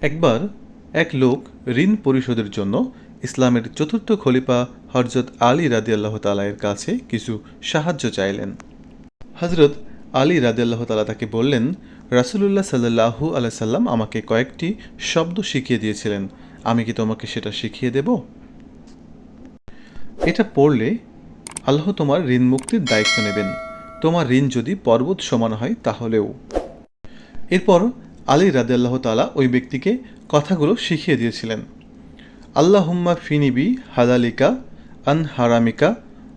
একবার এক লোক ঋণ পরিশোধের জন্য ইসলামের চতুর্থ খলিফা হরজত আলী রাদিয়াল্লাহ তালায়ের কাছে কিছু সাহায্য চাইলেন। হজরত আলী রাদিয়াল্লাহ তালা তাকে বললেন, রাসুলুল্লাহ সাল্লাহু আলাই সাল্লাম আমাকে কয়েকটি শব্দ শিখিয়ে দিয়েছিলেন। আমি কি তোমাকে সেটা শিখিয়ে দেব? এটা পড়লে আল্লাহ তোমার ঋণ মুক্তির দায়িত্ব নেবেন। তোমার ঋণ যদি পর্বত সমান হয় তাহলেও। এরপর আলী রাদিয়াল্লাহ তালা ওই ব্যক্তিকে কথাগুলো শিখিয়ে দিয়েছিলেন। আল্লাহুম্মা ফিনিবি হালালিকা আন হারামিকা,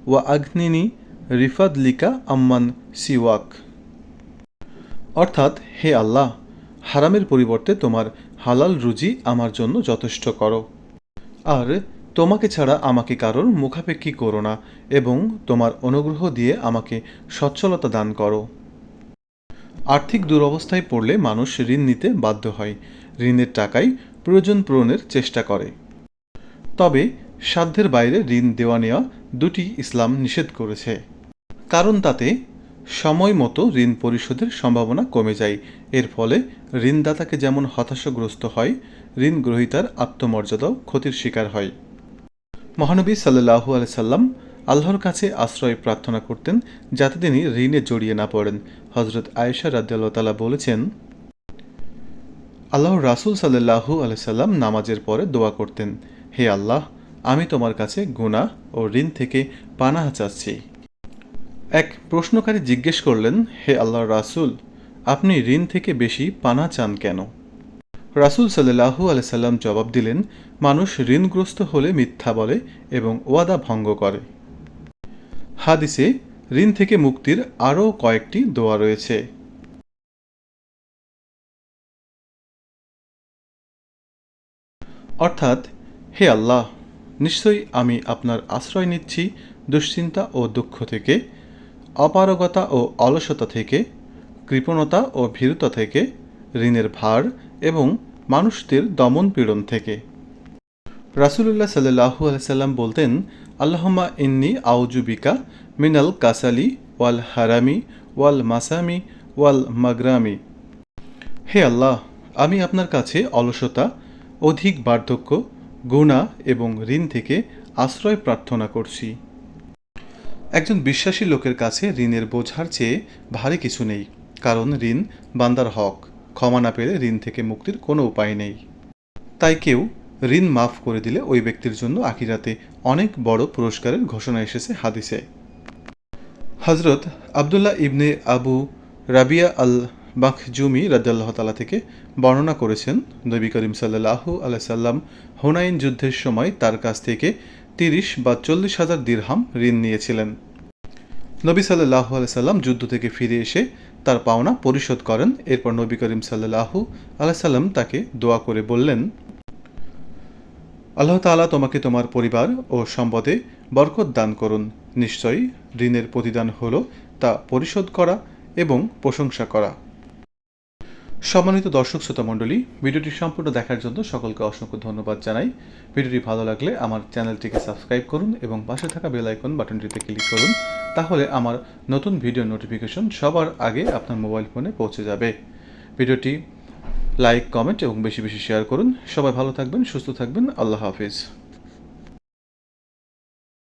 ওয়া আগ্নিনি রিফাদলিকা আম্মান সিওয়াক। অর্থাৎ, হে আল্লাহ, হারামের পরিবর্তে তোমার হালাল রুজি আমার জন্য যথেষ্ট করো। আর তোমাকে ছাড়া আমাকে কারোর মুখাপেক্ষী করো না এবং তোমার অনুগ্রহ দিয়ে আমাকে সচ্ছলতা দান করো। আর্থিক দুরবস্থায় পড়লে মানুষ ঋণ নিতে বাধ্য হয়। ঋণের টাকায় প্রয়োজন পূরণের চেষ্টা করে। তবে সাধ্যের বাইরে ঋণ দেওয়া নেওয়া দুটি ইসলাম নিষেধ করেছে। কারণ তাতে সময় মতো ঋণ পরিশোধের সম্ভাবনা কমে যায়। এর ফলে ঋণদাতাকে যেমন হতাশাগ্রস্ত হয়, ঋণ গ্রহীতার আত্মমর্যাদাও ক্ষতির শিকার হয়। মহানবী সাল্লাহু আলি সাল্লাম আল্লাহর কাছে আশ্রয় প্রার্থনা করতেন যাতে তিনি ঋণে জড়িয়ে না পড়েন। হজরত আয়েশা তালা বলেছেন, আল্লাহর রাসুল সাল্লাহু আলি সাল্লাম নামাজের পরে দোয়া করতেন, হে আল্লাহ, আমি তোমার কাছে গুনাহ ও ঋণ থেকে পানাহা চাচ্ছি। এক প্রশ্নকারী জিজ্ঞেস করলেন, হে আল্লাহর রাসুল, আপনি ঋণ থেকে বেশি পানা চান কেন? রাসুল সাল্লাহু আলাইসাল্লাম জবাব দিলেন, মানুষ ঋণগ্রস্ত হলে মিথ্যা বলে এবং ওয়াদা ভঙ্গ করে। হাদিসে ঋণ থেকে মুক্তির আরও কয়েকটি দোয়া রয়েছে। অর্থাৎ, হে আল্লাহ, নিশ্চয়ই আমি আপনার আশ্রয় নিচ্ছি দুশ্চিন্তা ও দুঃখ থেকে, অপারগতা ও অলসতা থেকে, কৃপণতা ও ভীরুতা থেকে, ঋণের ভার এবং মানুষদের দমন পীড়ন থেকে। রাসুলুল্লাহ সাল্লাহু আলাইসাল্লাম বলতেন আল্লাহমা ইন্নি আউজুবিকা মিনাল কাসালি ওয়াল হারামি ওয়াল মাসামি ওয়াল মাগরামি। হে আল্লাহ, আমি আপনার কাছে অলসতা, অধিক বার্ধক্য গুণা এবং ঋণ থেকে আশ্রয় প্রার্থনা করছি। একজন বিশ্বাসী লোকের কাছে ঋণের বোঝার চেয়ে ভারী কিছু নেই, কারণ ঋণ বান্দার হক। ক্ষমা না পেলে ঋণ থেকে মুক্তির কোনো উপায় নেই। তাই কেউ ঋণ মাফ করে দিলে ওই ব্যক্তির জন্য আখিরাতে অনেক বড় পুরস্কারের ঘোষণা এসেছে হাদিসে। হজরত আবদুল্লাহ ইবনে আবু রাবিয়া আল বাখজুমি রাজ্লাহ তালা থেকে বর্ণনা করেছেন, নবী করিম সাল্লাহু আলাইসাল্লাম হুনাইন যুদ্ধের সময় তার কাছ থেকে তিরিশ বা চল্লিশ হাজার দিরহাম ঋণ নিয়েছিলেন। নবী সাল্লাহু আলাইসাল্লাম যুদ্ধ থেকে ফিরে এসে তার পাওনা পরিশোধ করেন, এরপর নবী করিম সাল্লাহু আলাইসাল্লাম তাকে দোয়া করে বললেন আল্লাহ তালা তোমাকে তোমার পরিবার ও সম্পদে বরকত দান করুন। নিশ্চয়ই ঋণের প্রতিদান হল তা পরিশোধ করা এবং প্রশংসা করা। সম্মানিত দর্শক শ্রোতা ভিডিওটি সম্পূর্ণ দেখার জন্য সকলকে অসংখ্য ধন্যবাদ জানাই। ভিডিওটি ভালো লাগলে আমার চ্যানেলটিকে সাবস্ক্রাইব করুন এবং পাশে থাকা বেল আইকন বাটনটিতে ক্লিক করুন, তাহলে আমার নতুন ভিডিও নোটিফিকেশন সবার আগে আপনার মোবাইল ফোনে পৌঁছে যাবে। ভিডিওটি লাইক কমেন্ট এবং বেশি বেশি শেয়ার করুন। সবাই ভালো থাকবেন সুস্থ থাকবেন। আল্লাহ হাফিজ।